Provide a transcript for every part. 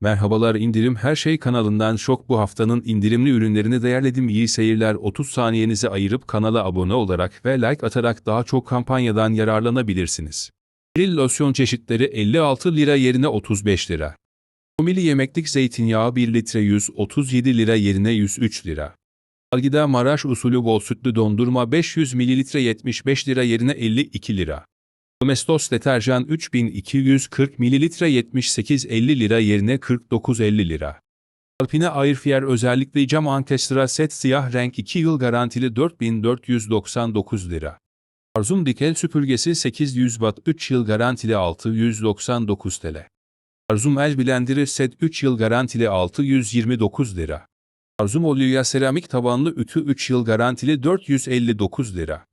Merhabalar indirim her şey kanalından şok bu haftanın indirimli ürünlerini değerledim iyi seyirler 30 saniyenizi ayırıp kanala abone olarak ve like atarak daha çok kampanyadan yararlanabilirsiniz. Eril losyon çeşitleri 56 lira yerine 35 lira. Komili yemeklik zeytinyağı 1 litre 137 lira yerine 103 lira. Algida Maraş usulü bol sütlü dondurma 500 ml 75 lira yerine 52 lira. Domestos deterjan 3240 ml 78.50 lira yerine 49.50 lira. Alpine Airfyer özellikle cam ankestra set siyah renk 2 yıl garantili 4499 lira. Arzum dikel süpürgesi 800 watt 3 yıl garantili 699 TL. Arzum el blenderi set 3 yıl garantili 629 lira. Arzum Olya seramik tavanlı ütü 3 yıl garantili 459 lira.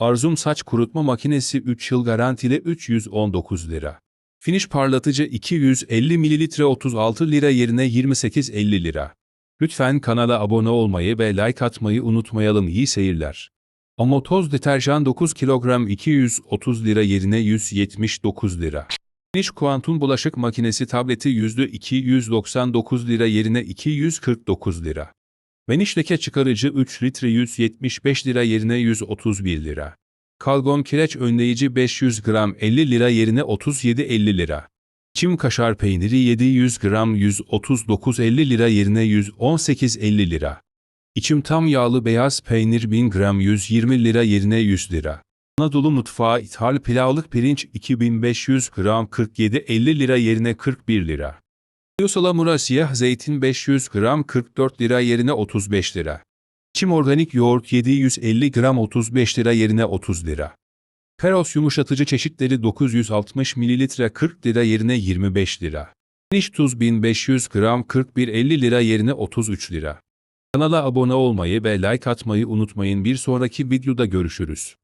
Arzum saç kurutma makinesi 3 yıl garantili 319 lira. Finish parlatıcı 250 ml 36 lira yerine 28.50 lira. Lütfen kanala abone olmayı ve like atmayı unutmayalım iyi seyirler. Amotoz deterjan 9 kilogram 230 lira yerine 179 lira. Finish kuantum bulaşık makinesi tableti yüzde 299 lira yerine 249 lira. Vanish leke çıkarıcı 3 litre 175 lira yerine 131 lira. Kalgon kireç önleyici 500 gram 50 lira yerine 37.50 lira. Çim kaşar peyniri 700 gram 139.50 lira yerine 118.50 lira. İçim tam yağlı beyaz peynir 1000 gram 120 lira yerine 100 lira. Anadolu mutfağı ithal pilavlık pirinç 2500 gram 47.50 lira yerine 41 lira. Yosalamura siyah zeytin 500 gram 44 lira yerine 35 lira. Çim organik yoğurt 750 gram 35 lira yerine 30 lira. Peros yumuşatıcı çeşitleri 960 ml 40 lira yerine 25 lira. Niş tuz 1500 gram 41.50 lira yerine 33 lira. Kanala abone olmayı ve like atmayı unutmayın bir sonraki videoda görüşürüz.